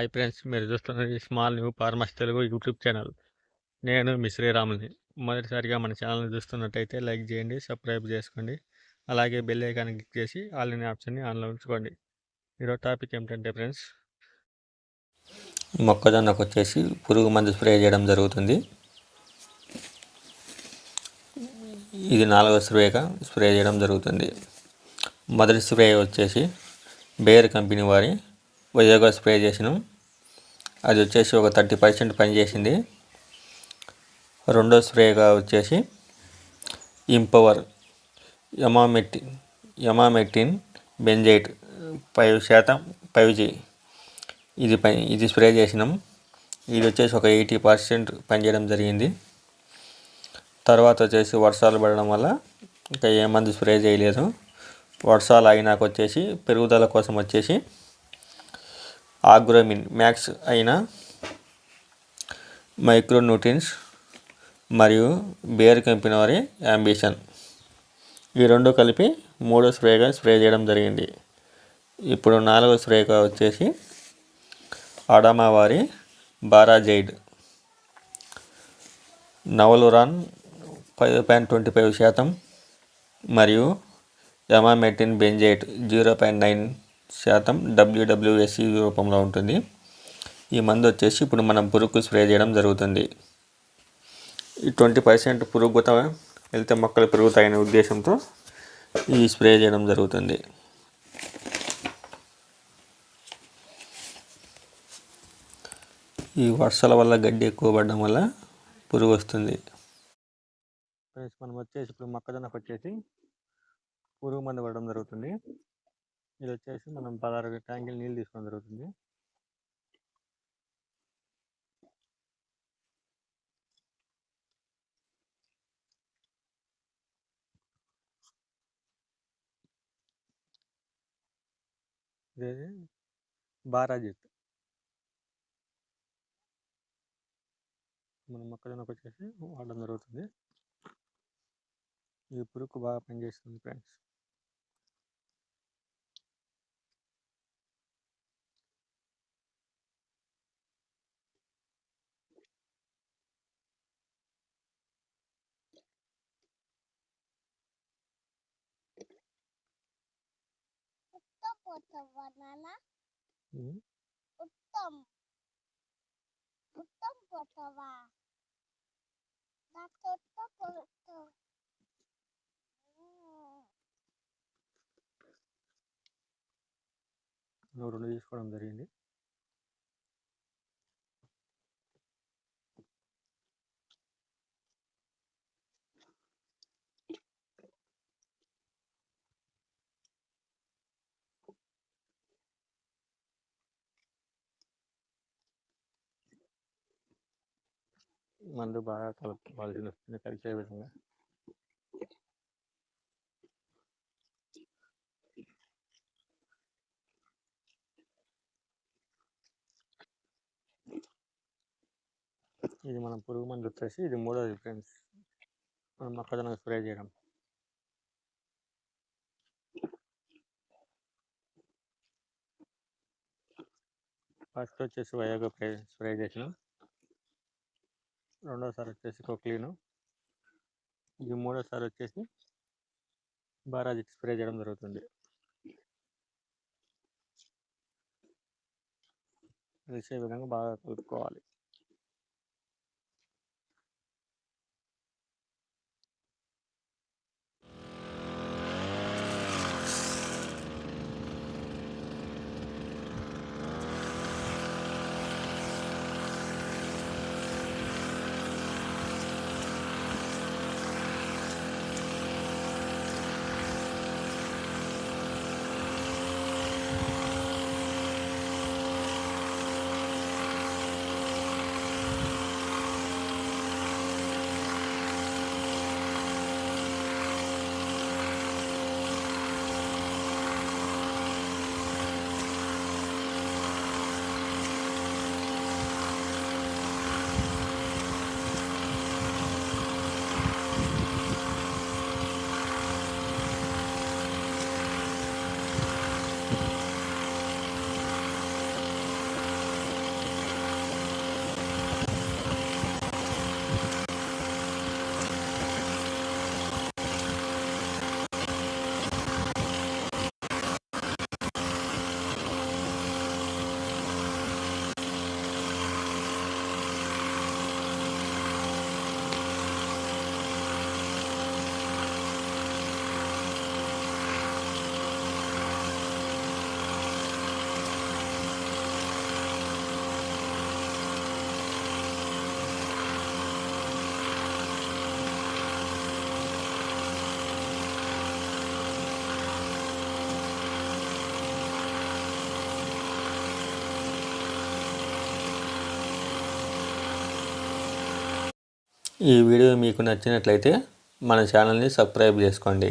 Hi friends మీరు చూస్తున్నది small new farmers Telugu YouTube channel. నేను మీ శ్రీరాముని. మొదటిసారిగా మన ఛానల్ని చూస్తున్నట్టయితే లైక్ చేయండి సబ్స్క్రైబ్ చేసుకోండి. అలాగే బెల్ ఐకాన్ క్లిక్ చేసి ఆల్ ఇన్ ఆప్షన్ని ఆన్లో ఉంచుకోండి. ఈరోజు టాపిక్ ఏమిటంటే ఫ్రెండ్స్ మొక్కజొన్నకు వచ్చేసి పురుగు మందు స్ప్రే చేయడం జరుగుతుంది. ఇది నాలుగో స్ప్రేగా స్ప్రే చేయడం జరుగుతుంది. మొదటి స్ప్రే వచ్చేసి బేర్ కంపెనీ వారి వయోగా స్ప్రే చేసినాం. అది వచ్చేసి ఒక థర్టీ పర్సెంట్ పనిచేసింది రెండో స్ప్రేగా వచ్చేసి ఇంపవర్ యమామెట్టిన్ యమామెట్టిన్ బెంజైట్ ఫైవ్ శాతం ఫైవ్ జీ ఇది పని ఇది స్ప్రే చేసినాం. ఇది వచ్చేసి ఒక ఎయిటీ పర్సెంట్ పనిచేయడం జరిగింది. తర్వాత వచ్చేసి వర్షాలు పడడం వల్ల ఇంకా ఏ మందు స్ప్రే చేయలేదు. వర్షాలు అయినాక వచ్చేసి పెరుగుదల కోసం వచ్చేసి ఆగ్రోమిన్ మ్యాక్స్ అయిన మైక్రోన్యూట్రిన్స్ మరియు బేర్ కంపెనీ వారి అంబిషన్. ఈ రెండు కలిపి మూడో స్ప్రేగా స్ప్రే చేయడం జరిగింది. ఇప్పుడు నాలుగో స్ప్రేగా వచ్చేసి అడామా వారి Barazide. Novaluron five point twenty five శాతం మరియు emamectin benzoate zero point nine శాతం డబ్ల్యూడబ్ల్యూఎస్సి రూపంలో ఉంటుంది. ఈ మందు వచ్చేసి ఇప్పుడు మనం పురుగు స్ప్రే చేయడం జరుగుతుంది. ఈ ట్వంటీ పర్సెంట్ పురుగు వెళ్తే మొక్కలు పెరుగుతాయనే ఉద్దేశంతో ఈ స్ప్రే చేయడం జరుగుతుంది. ఈ వర్షాల వల్ల గడ్డి ఎక్కువ పడడం వల్ల పురుగు వస్తుంది. మనం వచ్చేసి ఇప్పుడు మొక్కజొన్న వచ్చేసి పురుగు మందు పడడం జరుగుతుంది. ఇది వచ్చేసి మనం పదహారు ట్యాంకులు నీళ్ళు తీసుకోవడం జరుగుతుంది. ఇదేది? బారాజిత్. మనం మొక్కజొన్నకు వచ్చేసి వాడడం జరుగుతుంది. ఈ పురుకు బాగా పనిచేస్తుంది ఫ్రెండ్స్. పోతావా ఉత్తం ఉత్తం రెండు తీసుకోవడం జరిగింది. మందు బాగా కలుపుకోవాల్సి వస్తుంది కలిసే విధంగా. ఇది మనం పురుగు మందు వచ్చేసి ఇది మూడోది ఫ్రెండ్స్. మనం మొక్కజొన్న స్ప్రే చేయడం. ఫస్ట్ వచ్చేసి వయోగా స్ప్రే చేసినాం. రెండోసారి వచ్చేసి కొక్లీను. ఇది మూడోసారి వచ్చేసి బారాజిక్ స్ప్రే చేయడం జరుగుతుంది. కలిసే విధంగా బాగా కలుపుకోవాలి. ఈ వీడియో మీకు నచ్చినట్లయితే మన ఛానల్ని సబ్స్క్రైబ్ చేసుకోండి.